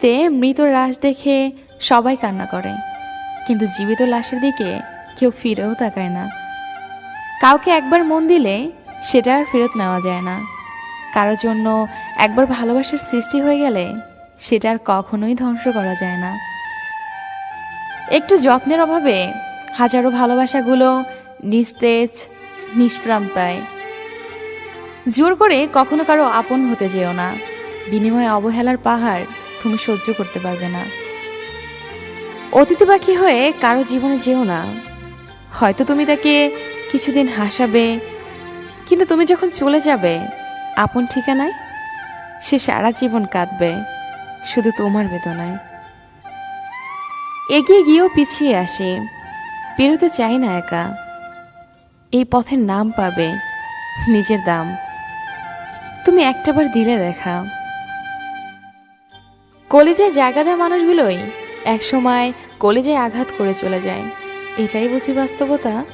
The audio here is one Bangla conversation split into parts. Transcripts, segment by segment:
তে মৃত লাশ দেখে সবাই কান্না করে। কিন্তু জীবিত লাশের দিকে কেউ ফিরেও তাকায় না। কাউকে একবার মন দিলে সেটা আর ফেরত নেওয়া যায় না। কারোর জন্য একবার ভালোবাসার সৃষ্টি হয়ে গেলে সেটা আর কখনোই ধ্বংস করা যায় না। একটু যত্নের অভাবে হাজারো ভালোবাসাগুলো নিস্তেজ, নিষ্প্রাণ পায়। জোর করে কখনো কারও আপন হতে যেও না। বিনিময়ে অবহেলার পাহাড় তুমি সহ্য করতে পারবে না। অতীতে বাকি হয়ে কারও জীবনে যেও না। হয়তো তুমি তাকে কিছুদিন হাসাবে, কিন্তু তুমি যখন চলে যাবে, আপন ঠিকানায় সে সারা জীবন কাঁদবে, শুধু তোমার বেদনায়। এগিয়ে গিয়েও পিছিয়ে আসে পেরোতে চাই না একা। এই পথের নাম পাবে নিজের দাম। তুমি একটাবার দিলে দেখা। কলেজায় জায়গা দেওয়া মানুষগুলোই একসময় কলেজে আঘাত করে চলে যায়। এটাই বুঝি বাস্তবতা?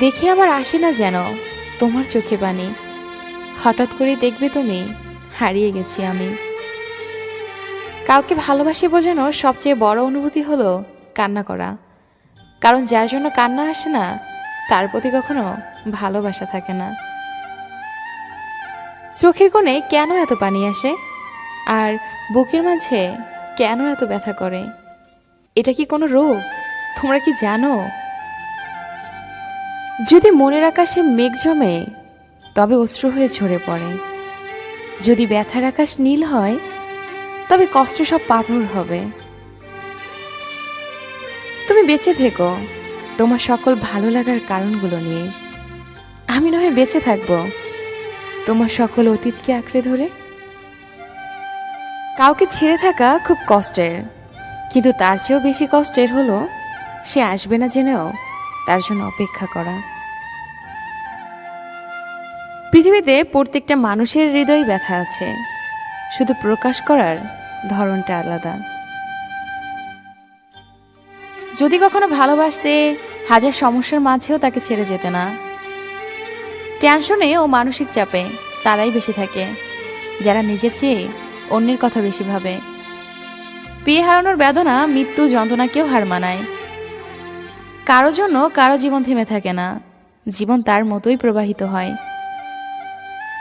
দেখে আমার আসে না যেন তোমার চোখে পানি। হঠাৎ করে দেখবে তুমি, হারিয়ে গেছি আমি। কাউকে ভালোবাসি বোঝানোর সবচেয়ে বড় অনুভূতি হলো কান্না করা। কারণ যার জন্য কান্না আসে না, তার প্রতি কখনো ভালোবাসা থাকে না। চোখের কোণে কেন এত পানি আসে? আর বুকের মাঝে কেন এত ব্যথা করে? এটা কি কোনো রোগ? তোমরা কি জানো? যদি মনের আকাশে মেঘ জমে, তবে অশ্রু হয়ে ঝরে পড়ে। যদি ব্যথার আকাশ নীল হয়, তবে কষ্ট সব পাথর হবে। তুমি বেঁচে থেকো। তোমার সকল ভালো লাগার কারণগুলো নিয়ে। আমি নয় বেঁচে থাকব। তোমার সকল অতীতকে আঁকড়ে ধরে কাউকে ছেড়ে থাকা খুব কষ্টের। কিন্তু তার চেয়েও বেশি কষ্টের হলো, সে আসবে না জেনেও তার জন্য অপেক্ষা করা। পৃথিবীতে প্রত্যেকটা মানুষের হৃদয় ব্যথা আছে, শুধু প্রকাশ করার ধরনটা আলাদা। যদি কখনো ভালোবাসতে হাজার সমস্যার মাঝেও তাকে ছেড়ে যেতে না। টেনশনে ও মানসিক চাপে তারাই বেশি থাকে, যারা নিজের চেয়ে অন্যের কথা বেশি ভাবে। বিয়ে হারানোর বেদনা, মৃত্যু, যন্ত্রণাকেও হার মানায়। কারও জন্য কারও জীবন থেমে থাকে না। জীবন তার মতোই প্রবাহিত হয়।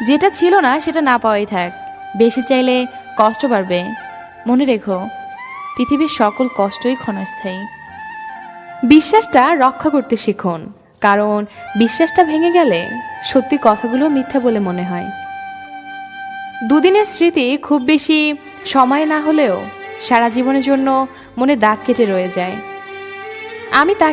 যেটা ছিল না, সেটা না পাওয়াই থাক। বেশি চাইলে কষ্ট বাড়বে। মনে রেখো, পৃথিবীর সকল কষ্টই ক্ষণস্থায়ী। বিশ্বাসটা রক্ষা করতে শিখুন, কারণ বিশ্বাসটা ভেঙে গেলে সত্যি কথাগুলো মিথ্যা বলে মনে হয়। দুদিনের স্মৃতি খুব বেশি সময় না হলেও সারা জীবনের জন্য মনে দাগ কেটে রয়ে যায়। আমি তা